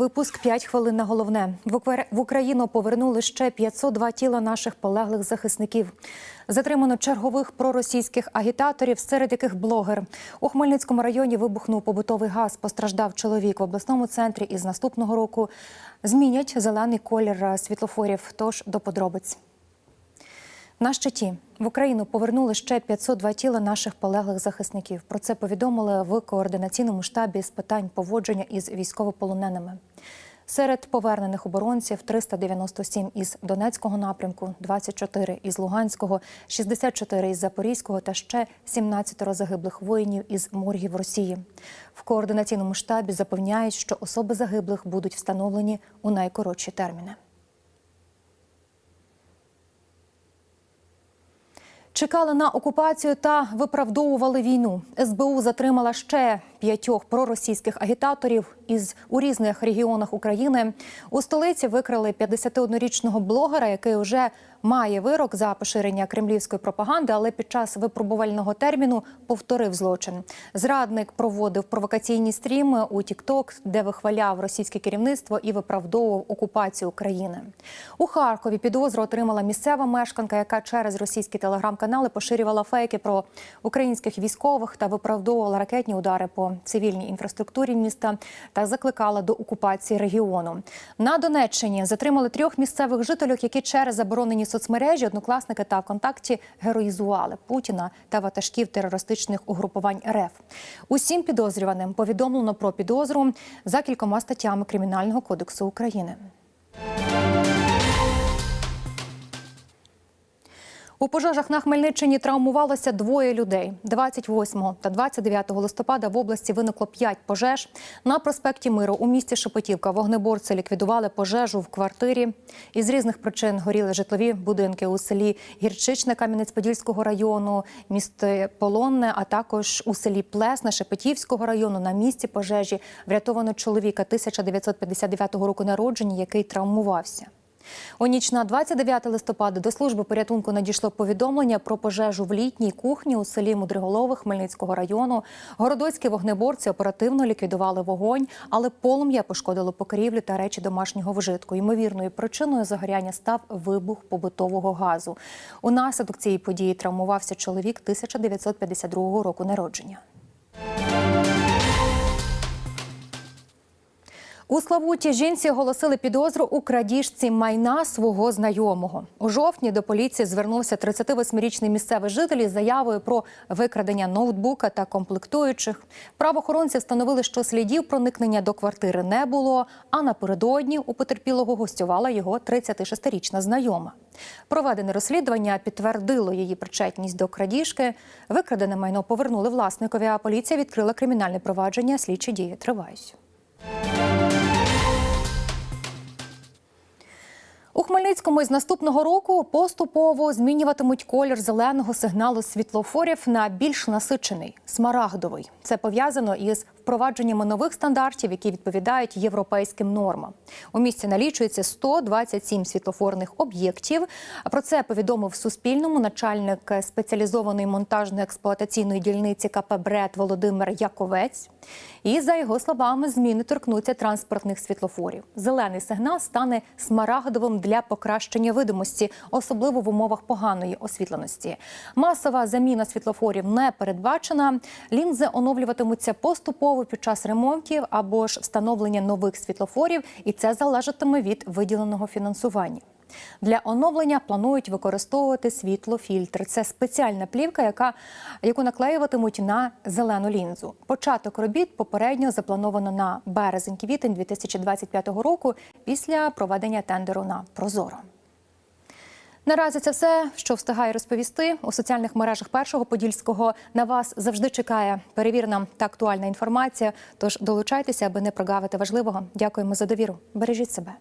Випуск 5 хвилин на головне. В Укр- В Україну повернули ще 502 тіла наших полеглих захисників. Затримано чергових проросійських агітаторів, серед яких блогер. У Хмельницькому районі вибухнув побутовий газ. Постраждав чоловік в обласному центрі. Із наступного року змінять зелений колір світлофорів. Тож до подробиць. На щиті в Україну повернули ще 502 тіла наших полеглих захисників. Про це повідомили в координаційному штабі з питань поводження із військовополоненими. Серед повернених оборонців 397 із Донецького напрямку, 24 із Луганського, 64 із Запорізького та ще 17 загиблих воїнів із моргів Росії. В координаційному штабі запевняють, що особи загиблих будуть встановлені у найкоротші терміни. Чекали на окупацію та виправдовували війну. СБУ затримала ще п'ятьох проросійських агітаторів із у різних регіонах України. У столиці викрили 51-річного блогера, який вже має вирок за поширення кремлівської пропаганди, але під час випробувального терміну повторив злочин. Зрадник проводив провокаційні стріми у TikTok, де вихваляв російське керівництво і виправдовував окупацію України. У Харкові підозру отримала місцева мешканка, яка через російські телеграм-канали поширювала фейки про українських військових та виправдовувала ракетні удари по цивільній інфраструктурі міста та закликала до окупації регіону. На Донеччині затримали трьох місцевих жителів, які через заборонені соцмережі, однокласники та ВКонтакті героїзували Путіна та ватажків терористичних угрупувань РФ. Усім підозрюваним повідомлено про підозру за кількома статтями Кримінального кодексу України. У пожежах на Хмельниччині травмувалося двоє людей. 28 та 29 листопада в області виникло п'ять пожеж. На проспекті Миру у місті Шепетівка вогнеборці ліквідували пожежу в квартирі. Із різних причин горіли житлові будинки у селі Гірчичне Кам'янець-Подільського району, місто Полонне, а також у селі Плесне Шепетівського району. На місці пожежі врятовано чоловіка 1959 року народження, який травмувався. У ніч на 29 листопада до служби порятунку надійшло повідомлення про пожежу в літній кухні у селі Мудриголове Хмельницького району. Городоцькі вогнеборці оперативно ліквідували вогонь, але полум'я пошкодило покрівлю та речі домашнього вжитку. Ймовірною причиною загоряння став вибух побутового газу. Унаслідок цієї події травмувався чоловік 1952 року народження. У Славуті жінці оголосили підозру у крадіжці майна свого знайомого. У жовтні до поліції звернувся 38-річний місцевий житель із заявою про викрадення ноутбука та комплектуючих. Правоохоронці встановили, що слідів проникнення до квартири не було. А напередодні у потерпілого гостювала його 36-річна знайома. Проведене розслідування підтвердило її причетність до крадіжки. Викрадене майно повернули власникові. А поліція відкрила кримінальне провадження. Слідчі дії тривають. У Хмельницькому із наступного року поступово змінюватимуть колір зеленого сигналу світлофорів на більш насичений смарагдовий. Це пов'язано із впровадженнями нових стандартів, які відповідають європейським нормам. У місті налічується 127 світлофорних об'єктів. Про це повідомив Суспільному начальник спеціалізованої монтажно-експлуатаційної дільниці КП «Бред» Володимир Яковець. І за його словами, зміни торкнуться транспортних світлофорів. Зелений сигнал стане смарагдовим для покращення видимості, особливо в умовах поганої освітленості. Масова заміна світлофорів не передбачена. Лінзи оновлюватимуться поступово під час ремонтів або ж встановлення нових світлофорів, і це залежатиме від виділеного фінансування. Для оновлення планують використовувати світлофільтр. Це спеціальна плівка, яка, яку наклеюватимуть на зелену лінзу. Початок робіт попередньо заплановано на березень-квітень 2025 року після проведення тендеру на Прозоро. Наразі це все, що встигаю розповісти у соціальних мережах першого подільського. На вас завжди чекає перевірна та актуальна інформація. Тож долучайтеся, аби не прогавити важливого. Дякуємо за довіру. Бережіть себе.